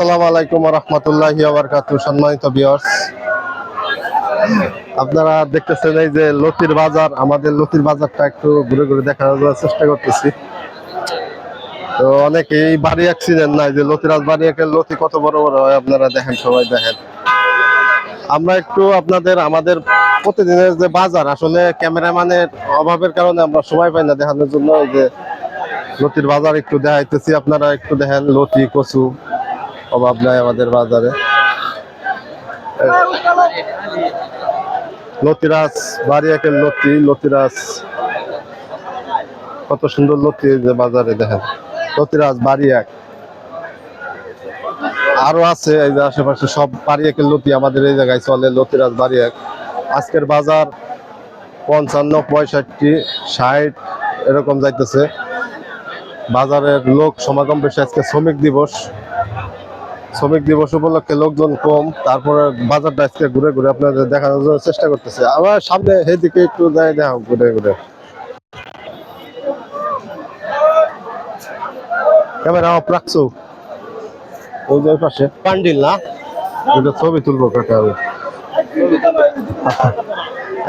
আলাইকুম রহমতুল্লাহি আপনারা দেখতেছেন এই যে লতির বাজার, আমাদের লতির বাজারটা একটু ঘুরে ঘুরে দেখানোর চেষ্টা করতেছি। তো অনেকেই বাড়ি অ্যাক্সিডেন্ট নাই, যে লতিরাজ বাড়ি একের লতি কত বড় বড় হয়, আপনারা দেখেন, সবাই দেখেন। আমরা একটু আপনাদের, আমাদের প্রতিদিনের যে বাজার, আসলে ক্যামেরাম্যানের অভাবের কারণে আমরা সময় পাই না দেখানোর জন্য। যে লতির বাজার একটু দেখাইতেছি, আপনারা একটু দেখেন, লতি, কচু। অভাব নাই আমাদের বাজারে। লতিরাজ, বাড়ি একের লতি, লতিরাজ। কত সুন্দর লতি যে বাজারে, দেখেন। লতিরাজ, বাড়ি এক। আরও আছে এই যে আশেপাশে সব বাড়ি একের লতি আমাদের এই জায়গায় চলে, লতিরাজ, বাড়ি এক। আজকের বাজার পঞ্চান্ন, পঁয়ষট্টি, ষাট, এরকম যাইতেছে। বাজারের লোক সমাগম বেশি, আজকে শ্রমিক দিবস। শ্রমিক দিবস উপলক্ষে লোকজন কম তারপরে বাজারটা আজকে ঘুরে ঘুরে আপনাদের দেখানোর জন্য চেষ্টা করতেছে। আবার সামনে সেদিকে একটু যাই দেখো ঘুরে ঘুরে। ক্যামেরা অফ রাখছো? ওই যে ওই পাশে। পান্ডিল না? ওইটা ছবি তুলবো কাকা আমি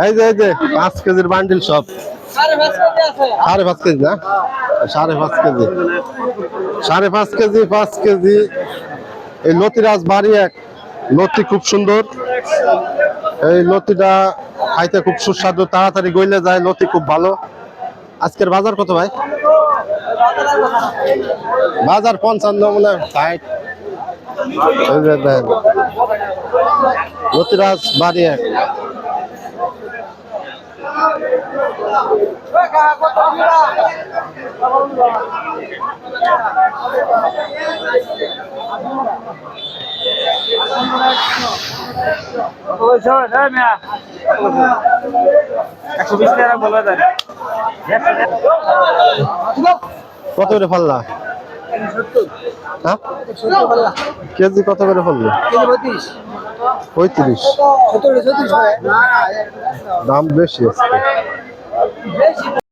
এই যে এই যে পাঁচ কেজির বান্ডিল সব। সাড়ে পাঁচ কেজি না? সাড়ে পাঁচ কেজি। সাড়ে পাঁচ কেজি পাঁচ কেজি। এই লতিরাজ বাড়ি এক। লতি খুব সুন্দর। এই লতিটা খাইতে খুব সুস্বাদু, তাড়াতাড়ি গইলে যায়, লতি খুব ভালো। আজকের বাজার কত ভাই? বাজার পঞ্চান্ন মনে ষাট। লতিরাজ বাড়ি এক। একশো বিশ টাকা বলে দেন কত করে ফাল্লা? হ্যাঁ? কেজি কত করে ফেলল? পঁয়ত্রিশ। দাম বেশি আজকে।